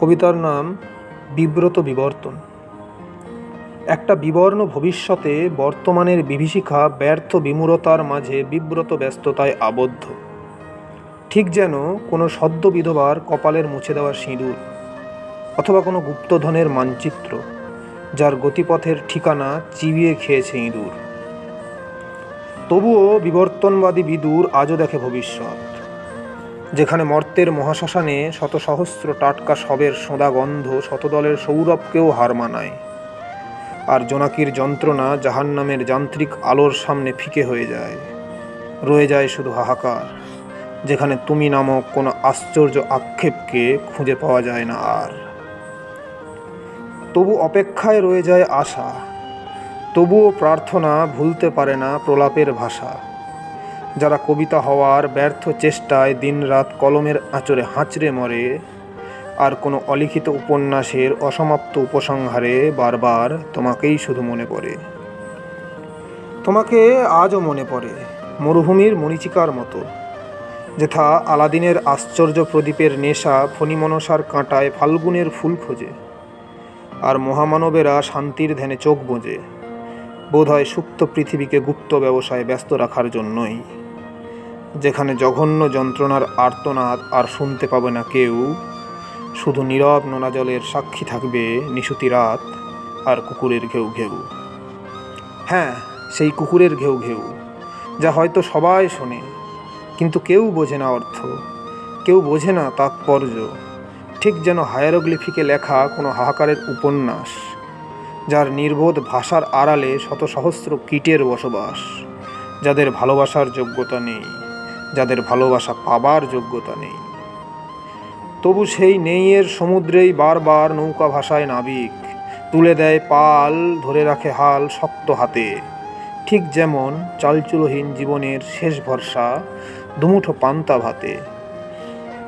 কবিতার নাম বিব্রত বিবর্তন। একটা বিবর্ণ ভবিষ্যতে বর্তমানের বিভীষিকা ব্যর্থ বিমূরতার মাঝে বিব্রত ব্যস্ততায় আবদ্ধ। ঠিক যেন কোনো সদ্য বিধবার কপালের মুছে দেওয়া সিঁদুর অথবা কোনো গুপ্তধনের মানচিত্র যার গতিপথের ঠিকানা চিবিয়ে খেয়েছে ইঁদুর। তবুও বিবর্তনবাদী বিদুর আজও দেখে ভবিষ্যৎ। যেখানে মর্তের মহাশ্মশানে শত সহস্র টাটকা শবের সোঁদা গন্ধ শতদলের সৌরভকেও হার মানায়। আর জোনাকির যন্ত্রণা জাহান্নামের যান্ত্রিক আলোর সামনে ফিকে হয়ে যায়। রয়ে যায় শুধু হাহাকার, যেখানে তুমি নামক কোনো আশ্চর্য আক্ষেপকে খুঁজে পাওয়া যায় না আর। তবু অপেক্ষায় রয়ে যায় আশা, তবুও প্রার্থনা ভুলতে পারে না প্রলাপের ভাষা। যারা কবিতা হওয়ার ব্যর্থ চেষ্টায় দিনরাত কলমের আঁচড়ে হাঁচড়ে মরে, আর কোনো অলিখিত উপন্যাসের অসমাপ্ত উপসংহারে বারবার তোমাকেই শুধু মনে পড়ে। তোমাকে আজও মনে পড়ে মরুভূমির মরিচিকার মতো, যেথা আলাদিনের আশ্চর্য প্রদীপের নেশা ফণিমনসার কাঁটায় ফাল্গুনের ফুল খোঁজে, আর মহামানবেরা শান্তির ধ্যানে চোখ বোঝে বোধহয় সুপ্ত পৃথিবীকে গুপ্ত ব্যবসায় ব্যস্ত রাখার জন্যই। যেখানে জঘন্য যন্ত্রণার আর্তনাদ আর শুনতে পাবে না কেউ, শুধু নীরব নোনা জলের সাক্ষী থাকবে নিশুতি রাত আর কুকুরের ঘেউ ঘেউ। হ্যাঁ সেই কুকুরের ঘেউ ঘেউ, যা হয়তো সবাই শোনে, কিন্তু কেউ বোঝে না অর্থ, কেউ বোঝে না তাৎপর্য, ঠিক যেন হায়ারোগ্লিফিকে লেখা কোনো হাহাকারের উপন্যাস, যার নির্বোধ ভাষার আড়ালে শত সহস্র কীটের বসবাস, যাদের ভালোবাসার যোগ্যতা নেই। যাদের ভালোবাসা পাবার যোগ্যতা নেই। তবু সেই নেইয়ের সমুদ্রেই বারবার নৌকা ভাষায় নাবিক, তুলে দেয় পাল, ধরে রাখে হাল শক্ত হাতে। ঠিক যেমন চালচুলহীন জীবনের শেষ ভরসা দুমুঠো পান্তা ভাতে।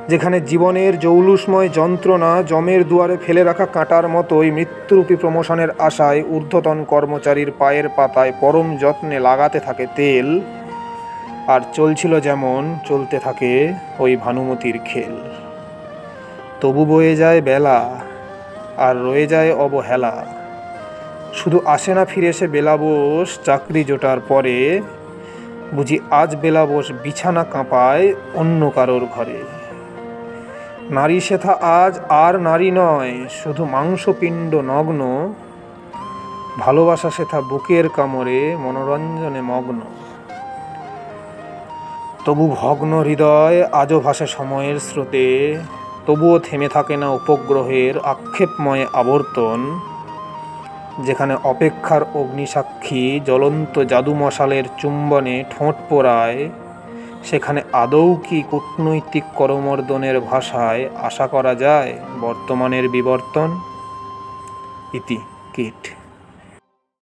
যেখানে জীবনের জৌলুসময় যন্ত্রণা জমের দুয়ারে ফেলে রাখা কাঁটার মতোই মৃত্যুরূপী প্রমোশনের আশায় ঊর্ধ্বতন কর্মচারীর পায়ের পাতায় পরম যত্নে লাগাতে থাকে তেল আর চলছিল যেমন চলতে থাকে ওই ভানুমতির খেল। তবু বয়ে যায় বেলা আর রয়ে যায় অবহেলা। শুধু আসে না ফিরে এসে বেলাবোস চাকরি জোটার পরে, বুঝি আজ বেলাবোস বিছানা কাঁপায় অন্য কারোর ঘরে। নারী সেথা আজ আর নারী নয়, শুধু মাংসপিণ্ড নগ্ন। ভালোবাসা সেথা বুকের কামড়ে, মনোরঞ্জনে মগ্ন। তবু ভগ্ন হৃদয় আজও ভাসে সময়ের স্রোতে, তবুও থেমে থাকে না উপগ্রহের আক্ষেপময় আবর্তন, যেখানে অপেক্ষার অগ্নিসাক্ষী জ্বলন্ত জাদু মশালের চুম্বনে ঠোঁট পোড়ায়, সেখানে আদৌ কি কূটনৈতিক করমর্দনের ভাষায় আশা করা যায় বর্তমানের বিবর্তন? ইতি, কিট।